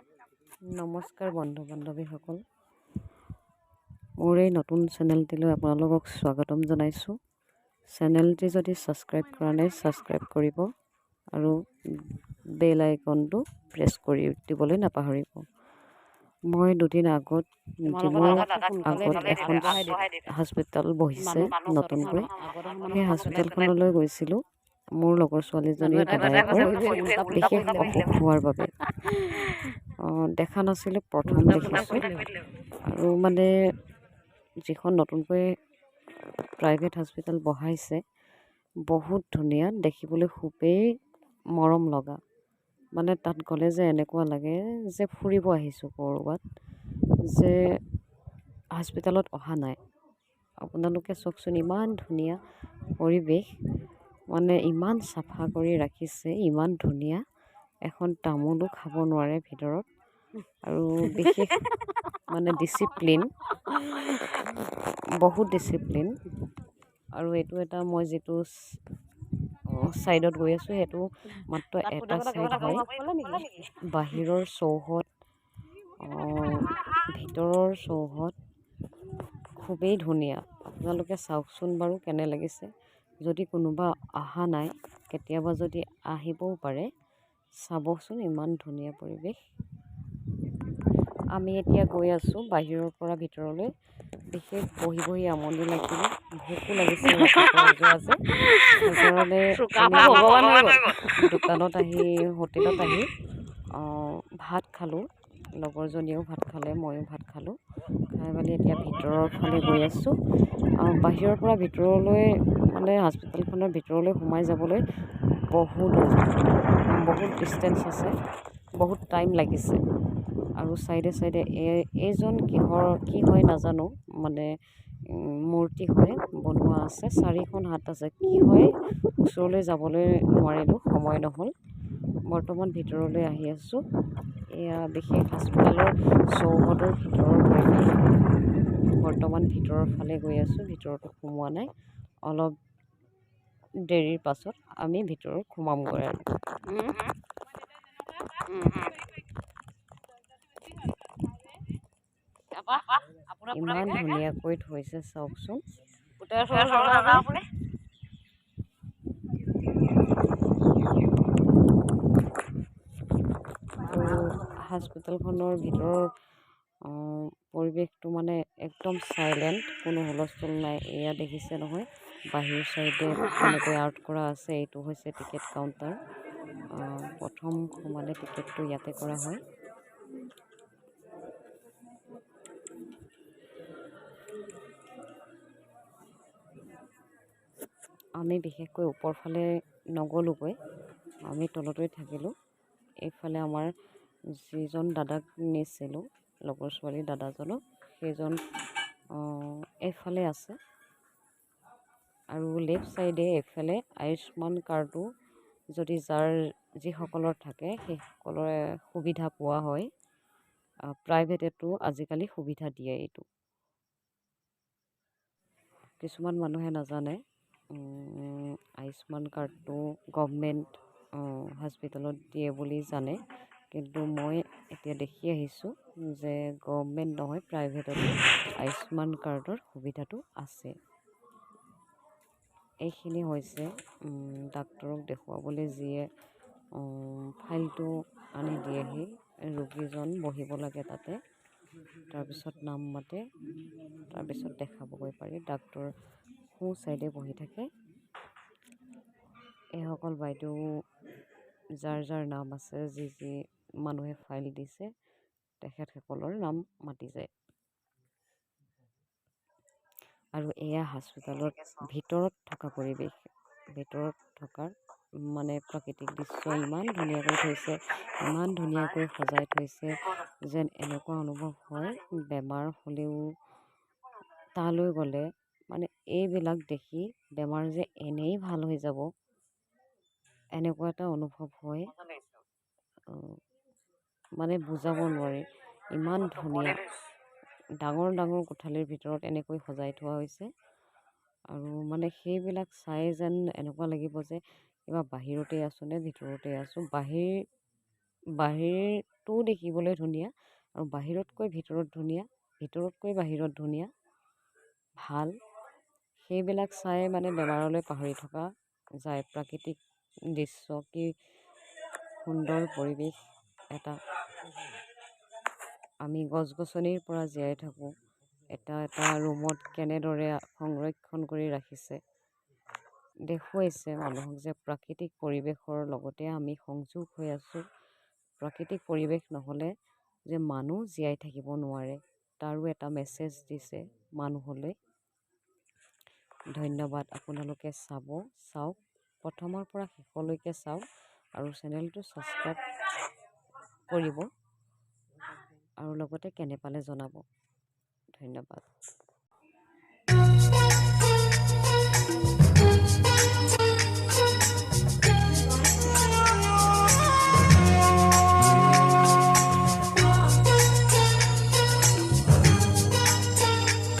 নমস্কাৰ বন্ধু বান্ধৱীসকল মোৰ এই নতুন চেনেলটিলৈ আপোনালোকক স্বাগতম জনাইছোঁ চেনেলটি যদি ছাবস্ক্ৰাইব কৰা নাই ছাবস্ক্ৰাইব কৰিব আৰু বেল আইকনটো প্ৰেছ কৰি দিবলৈ নাপাহৰিব মই দুদিন আগত ডিমৰ আগত এখন হস্পিটেল বহিছে নতুনকৈ সেই হস্পিটেলখনলৈ গৈছিলোঁ মোৰ লগৰ ছোৱালীজনীৰ দাদায়েকৰ বিশেষ অসুখ হোৱাৰ বাবে দেখা নাছিলোঁ প্ৰথম দেখিছোঁ আৰু মানে যিখন নতুনকৈ প্ৰাইভেট হস্পিটেল বহাইছে বহুত ধুনীয়া দেখিবলৈ খুবেই মৰম লগা। মানে তাত গ'লে যে এনেকুৱা লাগে যে ফুৰিব আহিছোঁ ক'ৰবাত যে হস্পিটেলত অহা নাই। আপোনালোকে চাওকচোন ইমান ধুনীয়া পৰিৱেশ মানে ইমান চাফা কৰি ৰাখিছে ইমান ধুনীয়া। এখন তামোলো খাব নোৱাৰে ভিতৰত। আৰু বিশেষ মানে ডিচিপ্লিন বহুত ডিচিপ্লিন আৰু এইটো এটা মই যিটো ছাইডত গৈ আছোঁ সেইটো মাত্ৰ এটা ছাইড হয়। বাহিৰৰ চৌহদ ভিতৰৰ চৌহদ খুবেই ধুনীয়া। আপোনালোকে চাওকচোন বাৰু কেনে লাগিছে। যদি কোনোবা অহা নাই কেতিয়াবা যদি আহিবও পাৰে। চাবচোন ইমান ধুনীয়া পৰিৱেশ। আমি এতিয়া গৈ আছোঁ বাহিৰৰ পৰা ভিতৰলৈ। বিশেষ বহি বহি আমনি লাগিলে। ভোকো আমি দোকানত আহি হোটেলত আহি ভাত খালোঁ। লগৰজনীয়েও ভাত খালে ময়ো ভাত খালোঁ। খাই মেলি এতিয়া ভিতৰৰ ফালে গৈ আছোঁ। বাহিৰৰ পৰা ভিতৰলৈ মানে হস্পিটেলখনৰ ভিতৰলৈ সোমাই যাবলৈ বহুত বহুত ডিষ্টেঞ্চ আছে বহুত টাইম লাগিছে। আৰু ছাইডে ছাইডে এই এইজন কিহৰ কি হয় নাজানো মানে মূৰ্তি হয় বনোৱা আছে চাৰিখন হাত আছে। কি হয় ওচৰলৈ যাবলৈ নোৱাৰিলোঁ সময় নহ'ল। বৰ্তমান ভিতৰলৈ আহি আছোঁ। এয়া বিশেষ হস্পিটেলৰ চৌহদৰ ভিতৰৰ পৰিৱেশ বৰ্তমান ভিতৰৰ ফালে গৈ আছোঁ ভিতৰতো সোমোৱা নাই। অলপ দেৰিৰ পাছত আমি ভিতৰত সোমামগৈ আৰু। ইমান ধুনীয়াকৈ থৈছে চাওকচোন। হস্পিটেলখনৰ ভিতৰৰ পৰিৱেশটো মানে একদম চাইলেণ্ট কোনো হুলস্থুল নাই এয়া দেখিছে নহয় বাহিৰ চাইডে এনেকৈ আৰ্ট কৰা আছে এইটো হৈছে টিকেট কাউণ্টাৰ প্ৰথম সোমালে টিকেটটো ইয়াতে কৰা হয়। আমি বিশেষকৈ ওপৰ ফালে নগ'লোঁগৈ আমি তলতেই থাকিলোঁ এইফালে আমাৰ যিজন দাদাক নিছিলোঁ লগৰ ছোৱালীৰ দাদাজনক সেইজন অঁ, এইফালে আছে। আৰু লেফ্ট ছাইডে এইফালে আয়ুস্মান কাৰ্ডো যদি যাৰ যিসকলৰ থাকে সেইসকলৰে সুবিধা পোৱা হয়। প্ৰাইভেটেতো আজিকালি সুবিধা দিয়ে এইটো। কিছুমান মানুহে নাজানে উম, আয়ুস্মান কাৰ্ডটো গভমেণ্ট হস্পিটেলত দিয়ে বুলি জানে। কিন্তু মই এতিয়া দেখি আহিছোঁ। যে গভমেণ্ট নহয় প্ৰাইভেটতো আয়ুস্মান কাৰ্ডৰ সুবিধাটো আছে। এইখিনি হৈছে ডাক্তৰক দেখুৱাবলৈ যিয়ে ফাইলটো আনি দিয়েহি ৰোগীজন বহিব লাগে তাতে তাৰপিছত নাম মাতে তাৰপিছত দেখাবগৈ পাৰি। ডাক্তৰ সোঁ ছাইডে বহি থাকে। এইসকল বাইদেউ যাৰ যাৰ নাম আছে যি যি মানুহে ফাইল দিছে তেখেতসকলৰ নাম মাতি যায় আৰু এয়া হস্পিটেলৰ ভিতৰত থকা পৰিৱেশ ভিতৰত থকা মানে প্ৰাকৃতিক দৃশ্য ইমান ধুনীয়াকৈ থৈছে ইমান ধুনীয়াকৈ সজাই থৈছে যেন এনেকুৱা অনুভৱ হয় বেমাৰ হ'লেও তালৈ গ'লে মানে এইবিলাক দেখি বেমাৰ যে এনেই ভাল হৈ যাব এনেকুৱা এটা অনুভৱ হয়। মানে বুজাব নোৱাৰি। ইমান ধুনীয়া। ডাঙৰ ডাঙৰ কোঠালিৰ ভিতৰত এনেকৈ সজাই থোৱা হৈছে। আৰু মানে সেইবিলাক চাই যেন এনেকুৱা লাগিব যে কিবা বাহিৰতে আছোঁ নে ভিতৰতে আছোঁ। বাহিৰ বাহিৰ ঘৰটোও দেখিবলৈ ধুনীয়া আৰু বাহিৰতকৈ ভিতৰত ধুনীয়া ভিতৰতকৈ বাহিৰত ধুনীয়া ভাল। সেইবিলাক চাই মানে বেমাৰলৈ পাহৰি থকা যায়। প্ৰাকৃতিক দৃশ্য কি সুন্দৰ পৰিৱেশ। এটা আমি গছ গছনিৰ পৰা জীয়াই থাকোঁ। এটা এটা ৰুমত কেনেদৰে সংৰক্ষণ কৰি ৰাখিছে দেখুৱাইছে মানুহক যে প্ৰাকৃতিক পৰিৱেশৰ লগতে আমি সংযোগ হৈ আছোঁ। প্ৰাকৃতিক পৰিৱেশ নহ'লে যে মানুহ জীয়াই থাকিব নোৱাৰে তাৰো এটা মেছেজ দিছে মানুহলৈ। ধন্যবাদ আপোনালোকে চাব চাওক প্ৰথমৰ পৰা শেষলৈকে চাওক আৰু চেনেলটো ছাবস্ক্ৰাইব কৰিব। আৰু লগতে কেনে পালে জনাব। ধন্যবাদ।